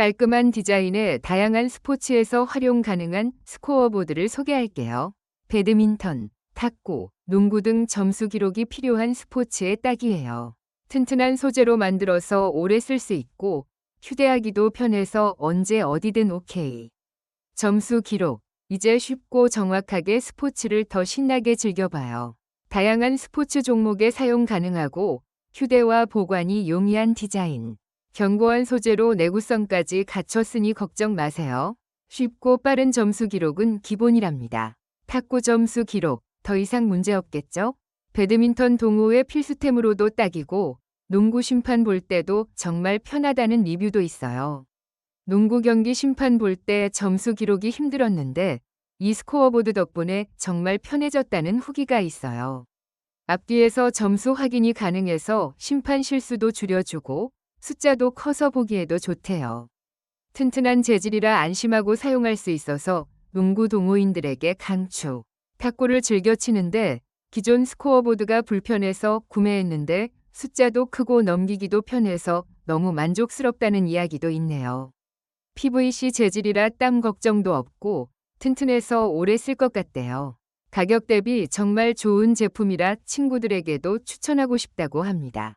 깔끔한 디자인에 다양한 스포츠에서 활용 가능한 스코어보드를 소개할게요. 배드민턴, 탁구, 농구 등 점수 기록이 필요한 스포츠에 딱이에요. 튼튼한 소재로 만들어서 오래 쓸 수 있고 휴대하기도 편해서 언제 어디든 오케이. 점수 기록. 이제 쉽고 정확하게 스포츠를 더 신나게 즐겨봐요. 다양한 스포츠 종목에 사용 가능하고 휴대와 보관이 용이한 디자인. 견고한 소재로 내구성까지 갖췄으니 걱정 마세요. 쉽고 빠른 점수 기록은 기본이랍니다. 탁구 점수 기록. 더 이상 문제 없겠죠? 배드민턴 동호회 필수템으로도 딱이고 농구 심판 볼 때도 정말 편하다는 리뷰도 있어요. 농구 경기 심판 볼 때 점수 기록이 힘들었는데 이 스코어보드 덕분에 정말 편해졌다는 후기가 있어요. 앞뒤에서 점수 확인이 가능해서 심판 실수도 줄여주고 숫자도 커서 보기에도 좋대요. 튼튼한 재질이라 안심하고 사용할 수 있어서 농구 동호인들에게 강추. 탁구를 즐겨 치는데 기존 스코어보드가 불편해서 구매했는데 숫자도 크고 넘기기도 편해서 너무 만족스럽다는 이야기도 있네요. PVC 재질이라 땀 걱정도 없고 튼튼해서 오래 쓸 것 같대요. 가격 대비 정말 좋은 제품이라 친구들에게도 추천하고 싶다고 합니다.